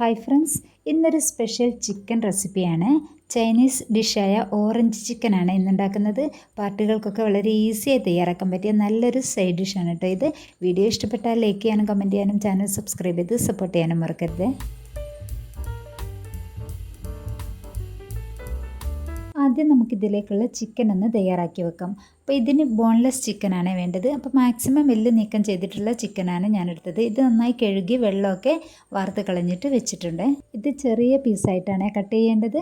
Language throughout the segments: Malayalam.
ഹായ് ഫ്രണ്ട്സ് ഇന്നൊരു സ്പെഷ്യൽ ചിക്കൻ റെസിപ്പിയാണ് ചൈനീസ് ഡിഷായ ഓറഞ്ച് ചിക്കനാണ് ഇന്നുണ്ടാക്കുന്നത് പാർട്ടികൾക്കൊക്കെ വളരെ ഈസിയായി തയ്യാറാക്കാൻ പറ്റിയ നല്ലൊരു സൈഡ് ഡിഷാണ് കേട്ടോ ഇത്. വീഡിയോ ഇഷ്ടപ്പെട്ടാൽ ലൈക്ക് ചെയ്യാനും കമന്റ് ചെയ്യാനും ചാനൽ സബ്സ്ക്രൈബ് ചെയ്ത് സപ്പോർട്ട് ചെയ്യാനും മറക്കരുത്. ആദ്യം നമുക്കിതിലേക്കുള്ള ചിക്കൻ ഒന്ന് തയ്യാറാക്കി വെക്കാം. അപ്പോൾ ഇതിന് ബോൺലെസ് ചിക്കനാണ് വേണ്ടത്. അപ്പോൾ മാക്സിമം എല്ല് നീക്കം ചെയ്തിട്ടുള്ള ചിക്കനാണ് ഞാൻ എടുത്തത് ഇത് നന്നായി കഴുകി വെള്ളമൊക്കെ വാർത്ത് കളഞ്ഞിട്ട് വെച്ചിട്ടുണ്ട്. ഇത് ചെറിയ പീസായിട്ടാണ് കട്ട് ചെയ്യേണ്ടത്.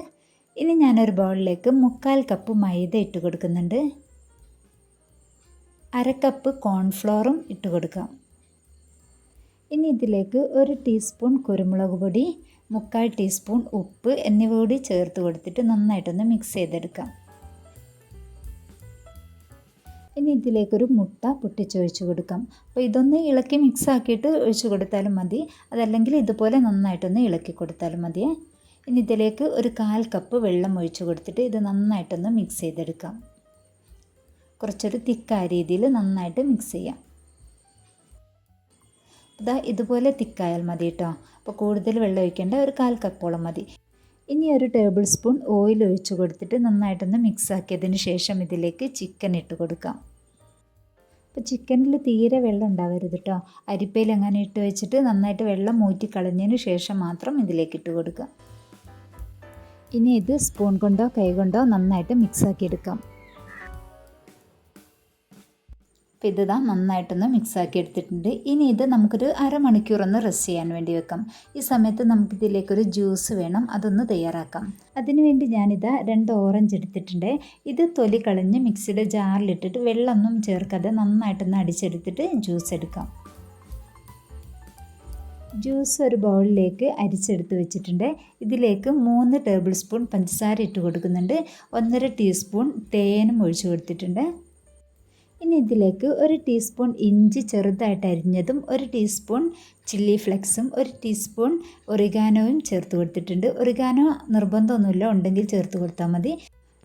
ഇനി ഞാനൊരു ബൗളിലേക്ക് മുക്കാൽ കപ്പ് മൈദ ഇട്ട് കൊടുക്കുന്നുണ്ട്. അര കപ്പ് കോൺഫ്ലോറും ഇട്ട് കൊടുക്കാം. ഇനി ഇതിലേക്ക് ഒരു ടീസ്പൂൺ കുരുമുളക് പൊടി മുക്കാൽ ടീസ്പൂൺ ഉപ്പ് എന്നിവ കൂടി ചേർത്ത് കൊടുത്തിട്ട് നന്നായിട്ടൊന്ന് മിക്സ് ചെയ്തെടുക്കാം. ഇനി ഇതിലേക്കൊരു മുട്ട പൊട്ടിച്ചൊഴിച്ച് കൊടുക്കാം. അപ്പോൾ ഇതൊന്ന് ഇളക്കി മിക്സ് ആക്കിയിട്ട് ഒഴിച്ചു കൊടുത്താലും മതി. അതല്ലെങ്കിൽ ഇതുപോലെ നന്നായിട്ടൊന്ന് ഇളക്കി കൊടുത്താലും മതിയേ ഇനി ഇതിലേക്ക് ഒരു കാൽ കപ്പ് വെള്ളം ഒഴിച്ചു കൊടുത്തിട്ട് ഇത് നന്നായിട്ടൊന്ന് മിക്സ് ചെയ്തെടുക്കാം. കുറച്ചൊരു തിക്കായ രീതിയിൽ നന്നായിട്ട് മിക്സ് ചെയ്യാം. ഇതാ ഇതുപോലെ തിക്കായാൽ മതി കേട്ടോ. അപ്പോൾ കൂടുതൽ വെള്ളം ഒഴിക്കേണ്ട ഒരു കാൽ കപ്പോളം മതി. ഇനി ഒരു ടേബിൾ സ്പൂൺ ഓയിൽ ഒഴിച്ചു കൊടുത്തിട്ട് നന്നായിട്ടൊന്ന് മിക്സ് ആക്കിയതിന് ശേഷം ഇതിലേക്ക് ചിക്കൻ ഇട്ട് കൊടുക്കാം. അപ്പോൾ ചിക്കനിൽ തീരെ വെള്ളം ഉണ്ടാവരുത് കേട്ടോ. അരിപ്പയിൽ അങ്ങനെ ഇട്ട് വെച്ചിട്ട് നന്നായിട്ട് വെള്ളം മൂറ്റി കളഞ്ഞതിന് ശേഷം മാത്രം ഇതിലേക്ക് ഇട്ട് കൊടുക്കുക ഇനി ഇത് സ്പൂൺ കൊണ്ടോ കൈ കൊണ്ടോ നന്നായിട്ട് മിക്സ് ആക്കി അപ്പോൾ ഇത് ഇതാ നന്നായിട്ടൊന്ന് മിക്സാക്കി എടുത്തിട്ടുണ്ട് ഇനി ഇത് നമുക്കൊരു അരമണിക്കൂർ ഒന്ന് റെസ്റ്റ് ചെയ്യാൻ വേണ്ടി വെക്കാം. ഈ സമയത്ത് നമുക്കിതിലേക്കൊരു ജ്യൂസ് വേണം അതൊന്ന് തയ്യാറാക്കാം. അതിനുവേണ്ടി ഞാനിതാ രണ്ട് ഓറഞ്ച് എടുത്തിട്ടുണ്ട്. ഇത് തൊലി കളഞ്ഞ് മിക്സിയുടെ ജാറിലിട്ടിട്ട് വെള്ളമൊന്നും ചേർക്കാതെ നന്നായിട്ടൊന്ന് അടിച്ചെടുത്തിട്ട് ജ്യൂസ് എടുക്കാം. ജ്യൂസ് ഒരു ബൗളിലേക്ക് അരിച്ചെടുത്ത് വെച്ചിട്ടുണ്ട്. ഇതിലേക്ക് മൂന്ന് ടേബിൾ സ്പൂൺ പഞ്ചസാര ഇട്ട് കൊടുക്കുന്നുണ്ട്. ഒന്നര ടീസ്പൂൺ തേനും ഒഴിച്ചു കൊടുത്തിട്ടുണ്ട്. ഇനി ഇതിലേക്ക് ഒരു ടീസ്പൂൺ ഇഞ്ചി ചെറുതായിട്ട് അരിഞ്ഞതും ഒരു ടീസ്പൂൺ ചില്ലി ഫ്ലെക്സും ഒരു ടീസ്പൂൺ ഒറിഗാനോയും ചേർത്ത് കൊടുത്തിട്ടുണ്ട്. ഒറിഗാനോ നിർബന്ധമൊന്നുമില്ല ഉണ്ടെങ്കിൽ ചേർത്ത് കൊടുത്താൽ മതി.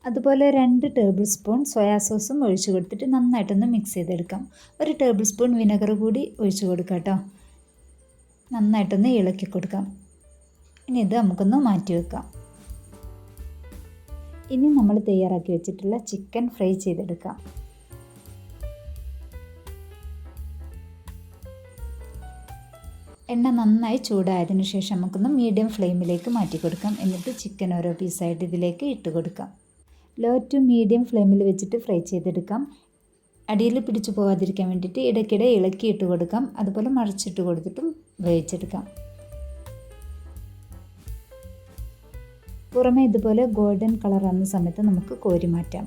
അതുപോലെ രണ്ട് ടേബിൾ സ്പൂൺ സോയാ സോസും ഒഴിച്ചു കൊടുത്തിട്ട് നന്നായിട്ടൊന്ന് മിക്സ് ചെയ്തെടുക്കാം. ഒരു ടേബിൾ സ്പൂൺ വിനെഗർ കൂടി ഒഴിച്ചു കൊടുക്കാം കേട്ടോ. നന്നായിട്ടൊന്ന് ഇളക്കി കൊടുക്കാം. ഇനി ഇത് നമുക്കൊന്ന് മാറ്റി വെക്കാം. ഇനി നമ്മൾ തയ്യാറാക്കി വെച്ചിട്ടുള്ള ചിക്കൻ ഫ്രൈ ചെയ്തെടുക്കാം. എണ്ണ നന്നായി ചൂടായതിന് ശേഷം നമുക്കൊന്ന് മീഡിയം ഫ്ലെയിമിലേക്ക് മാറ്റി കൊടുക്കാം എന്നിട്ട് ചിക്കൻ ഓരോ പീസായിട്ട് ഇതിലേക്ക് ഇട്ട് കൊടുക്കാം ലോ ടു മീഡിയം ഫ്ലെയിമിൽ വെച്ചിട്ട് ഫ്രൈ ചെയ്തെടുക്കാം. അടിയിൽ പിടിച്ചു പോകാതിരിക്കാൻ വേണ്ടിയിട്ട് ഇടയ്ക്കിടെ ഇളക്കി ഇട്ട് കൊടുക്കാം അതുപോലെ മറിച്ചിട്ട് കൊടുത്തിട്ടും വേവിച്ചെടുക്കാം. പുറമെ ഇതുപോലെ ഗോൾഡൻ കളർ ആകുന്ന സമയത്ത് നമുക്ക് കോരി മാറ്റാം.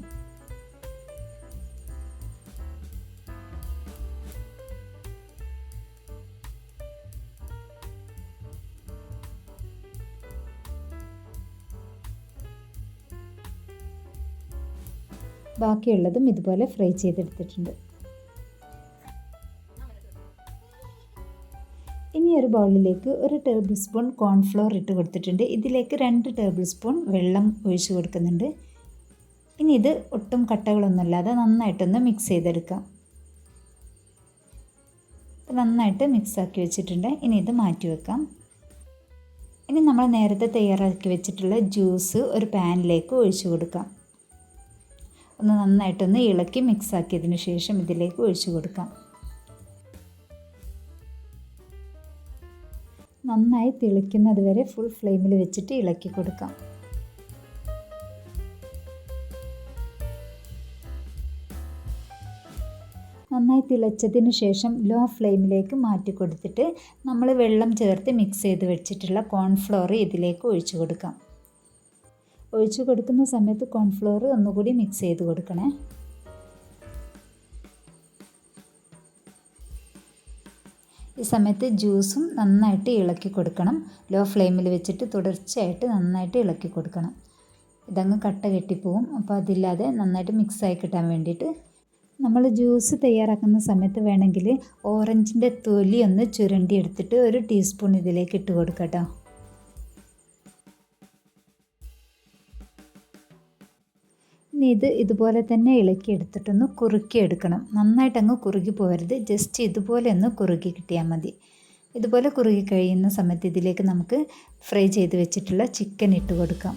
ബാക്കിയുള്ളതും ഇതുപോലെ ഫ്രൈ ചെയ്തെടുത്തിട്ടുണ്ട്. ഇനി ഒരു ബൗളിലേക്ക് ഒരു ടേബിൾ സ്പൂൺ കോൺഫ്ലോർ ഇട്ട് കൊടുത്തിട്ടുണ്ട്. ഇതിലേക്ക് രണ്ട് ടേബിൾ സ്പൂൺ വെള്ളം ഒഴിച്ചു കൊടുക്കുന്നുണ്ട്. ഇനി ഇത് ഒട്ടും കട്ടകളൊന്നുമില്ലാതെ നന്നായിട്ടൊന്ന് മിക്സ് ചെയ്തെടുക്കാം. നന്നായിട്ട് മിക്സാക്കി വെച്ചിട്ടുണ്ട്. ഇനി ഇത് മാറ്റി വെക്കാം. ഇനി നമ്മൾ നേരത്തെ തയ്യാറാക്കി വെച്ചിട്ടുള്ള ജ്യൂസ് ഒരു പാനിലേക്ക് ഒഴിച്ചു കൊടുക്കാം. ഒന്ന് നന്നായിട്ടൊന്ന് ഇളക്കി മിക്സാക്കിയതിന് ശേഷം ഇതിലേക്ക് ഒഴിച്ചു കൊടുക്കാം. നന്നായി തിളിക്കുന്നത് വരെ ഫുൾ ഫ്ലെയിമിൽ വെച്ചിട്ട് ഇളക്കി കൊടുക്കാം. നന്നായി തിളച്ചതിന് ശേഷം ലോ ഫ്ലെയിമിലേക്ക് മാറ്റി കൊടുത്തിട്ട് നമ്മൾ വെള്ളം ചേർത്ത് മിക്സ് ചെയ്ത് വെച്ചിട്ടുള്ള കോൺഫ്ലോർ ഇതിലേക്ക് ഒഴിച്ചു കൊടുക്കാം. ഒഴിച്ചു കൊടുക്കുന്ന സമയത്ത് കോൺഫ്ലോർ ഒന്നുകൂടി മിക്സ് ചെയ്ത് കൊടുക്കണേ. ഈ സമയത്ത് ജ്യൂസും നന്നായിട്ട് ഇളക്കി കൊടുക്കണം. ലോ ഫ്ലെയിമിൽ വെച്ചിട്ട് തുടർച്ചയായിട്ട് നന്നായിട്ട് ഇളക്കി കൊടുക്കണം. ഇതങ്ങ് കട്ട കെട്ടിപ്പോവും. അപ്പോൾ അതില്ലാതെ നന്നായിട്ട് മിക്സായി കിട്ടാൻ വേണ്ടിയിട്ട് നമ്മൾ ജ്യൂസ് തയ്യാറാക്കുന്ന സമയത്ത് വേണമെങ്കിൽ ഓറഞ്ചിന്റെ തൊലി ഒന്ന് ചുരണ്ടി എടുത്തിട്ട് ഒരു ടീസ്പൂൺ ഇതിലേക്ക് ഇട്ട് കൊടുക്കാം ഇനി ഇത് ഇതുപോലെ തന്നെ ഇളക്കി എടുത്തിട്ടൊന്ന് കുറുക്കി എടുക്കണം. നന്നായിട്ട് അങ്ങ് കുറുകി പോകരുത് ജസ്റ്റ് ഇതുപോലെ ഒന്ന് കുറുകി കിട്ടിയാൽ മതി. ഇതുപോലെ കുറുകി കഴിയുന്ന സമയത്ത് ഇതിലേക്ക് നമുക്ക് ഫ്രൈ ചെയ്ത് വെച്ചിട്ടുള്ള ചിക്കൻ ഇട്ട് കൊടുക്കാം.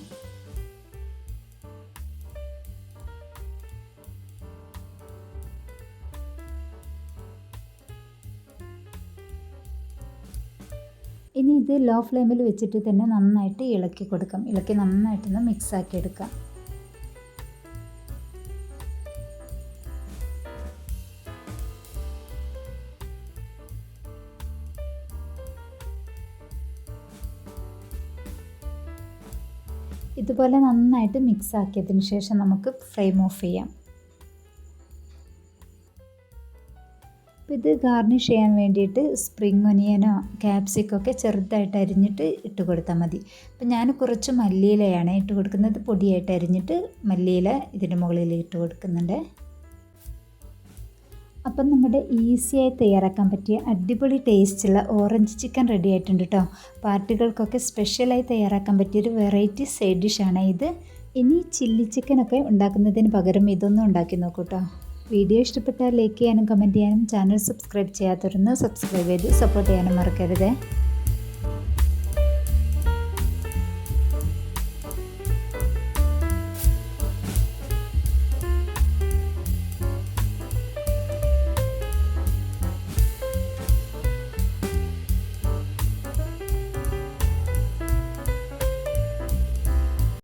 ഇനി ഇത് ലോ ഫ്ലെയിമിൽ വെച്ചിട്ട് തന്നെ നന്നായിട്ട് ഇളക്കി കൊടുക്കാം. ഇളക്കി നന്നായിട്ടൊന്ന് മിക്സ് ആക്കി എടുക്കാം. ഇതുപോലെ നന്നായിട്ട് മിക്സ് ആക്കിയതിന് ശേഷം നമുക്ക് ഫ്ലെയിം ഓഫ് ചെയ്യാം. ഇത് ഗാർണിഷ് ചെയ്യാൻ വേണ്ടിയിട്ട് സ്പ്രിങ് ഒനിയനോ ക്യാപ്സിക്കൊക്കെ ചെറുതായിട്ട് അരിഞ്ഞിട്ട് ഇട്ട് കൊടുത്താൽ മതി. അപ്പം ഞാൻ കുറച്ച് മല്ലിയിലയാണ് ഇട്ട് കൊടുക്കുന്നത്. പൊടിയായിട്ട് അരിഞ്ഞിട്ട് മല്ലിയില ഇതിന്റെ മുകളിൽ ഇട്ട് കൊടുക്കുന്നുണ്ട്. അപ്പം നമ്മുടെ ഈസിയായി തയ്യാറാക്കാൻ പറ്റിയ അടിപൊളി ടേസ്റ്റുള്ള ഓറഞ്ച് ചിക്കൻ റെഡി ആയിട്ടുണ്ട് കേട്ടോ പാർട്ടികൾക്കൊക്കെ സ്പെഷ്യലായി തയ്യാറാക്കാൻ പറ്റിയൊരു വെറൈറ്റി സൈഡ് ഡിഷാണ് ഇത്. ഇനി ചില്ലി ചിക്കനൊക്കെ ഉണ്ടാക്കുന്നതിന് പകരം ഇതൊന്നും ഉണ്ടാക്കി നോക്കൂ കേട്ടോ വീഡിയോ ഇഷ്ടപ്പെട്ടാൽ ലൈക്ക് ചെയ്യാനും കമന്റ് ചെയ്യാനും ചാനൽ സബ്സ്ക്രൈബ് ചെയ്യാത്തവരൊന്ന് സബ്സ്ക്രൈബ് ചെയ്ത് സപ്പോർട്ട് ചെയ്യാനും മറക്കരുത്.